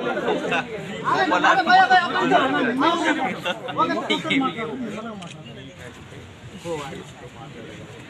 Sir అందుకే మిమ్మల్ని ఎన్నుకున్నారు సార్ ఒకటి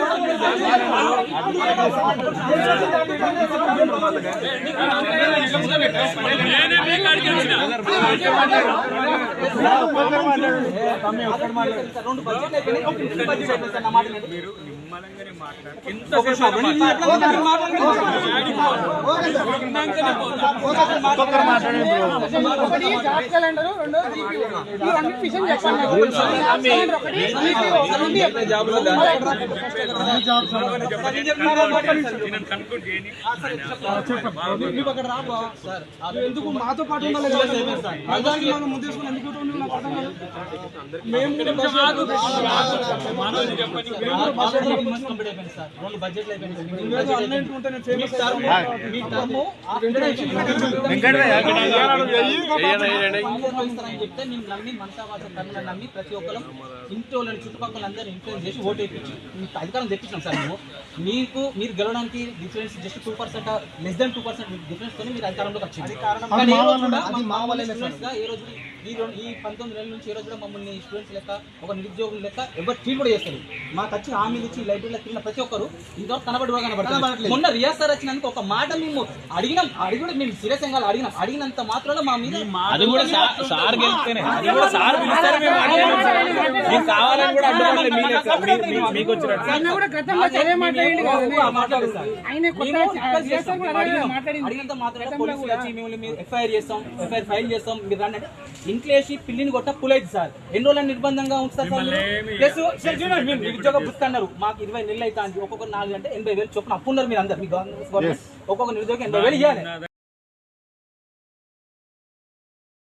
నేనే వినండి. ఒక నిమిషం ఎందుకు మాతో పాటు ఉండాలి? ముందేసుకుని ఎందుకు చెప్తే నేను నమ్మి మనసా కన్నులను నమ్మి ప్రతి ఒక్కరు ఇంటి వాళ్ళని చుట్టుపక్కల అందరూ ఇన్ఫ్లుయెన్స్ చేసి ఓటు వేయించి మీకు అధికారం తెప్పించాం సార్. మేము మీకు మీరు గెలవడానికి difference just two percent less than two percent difference తోనే మీరు అధికారంలోకి వచ్చింది. కానీ ఏ రోజు కూడా ఏ రోజు ఈ రెండు ఈ పంతొమ్మిది నెలల నుంచి ఏ రోజు కూడా మమ్మల్ని స్టూడెంట్స్ లెక్క ఒక నిరుద్యోగుల లెక్క ఎవరు ట్రీట్ కూడా చేస్తారు మాకు వచ్చి హామీలు ఇచ్చి లైబ్రరీలో తిరిగిన ప్రతి ఒక్కరు ఇంతవరకు కనబడి కూడా కనబడతారు మొన్న రియాజ్ సార్ వచ్చినందుకు ఒక మాట మేము అడిగినాం. అడిగి కూడా మేము సీరియస్గా అడిగినాం. అడిగినంత మాత్రంలో మా మీద అది కూడా సార్ సార్ గెలిస్తేనే. అది కూడా సార్ పిలుస్తారు మేము మాట్లాడాం సార్. మీకు కావాలని కూడా అడ్డుకోవాలి మీ లెక్క. మీ- మీ- మీకు వచ్చినట్టు ఆయన కూడా గతంలో చదివే మాట్లాడింది కదా ఆ మాట్లాడలేదు సార్. ఆయన కొత్త మేము రిక్వెస్ట్ చేస్తారు చేస్తాం. కూడా అదే అడిగినాం. మాట్లాడింది అడిగినంత మాత్రమే పోలీసులు వచ్చి మిమ్మల్ని మీరు ఎఫ్ఐఆర్ చేస్తాం ఎఫ్ఐఆర్ ఫైల్ చేస్తాం మీరు రండి అంటే ఇంట్లో వేసి పిల్లిని కొట్ట పులైదు సార్ ఎన్ని రోజులు నిర్బంధంగా ఉంచుతారు సార్? ప్లస్ నిరుద్యోగ బుక్ అన్నారు మాకు ఇరవై నెలలు అయితే ఒక్కొక్క నాలుగు అంటే ఎనభై వేలు చొప్పున అప్పు ఉన్నారు మీరు అందరు ఒక్కొక్క నిరుద్యోగం ఎనభై వేలు ఇవ్వాలి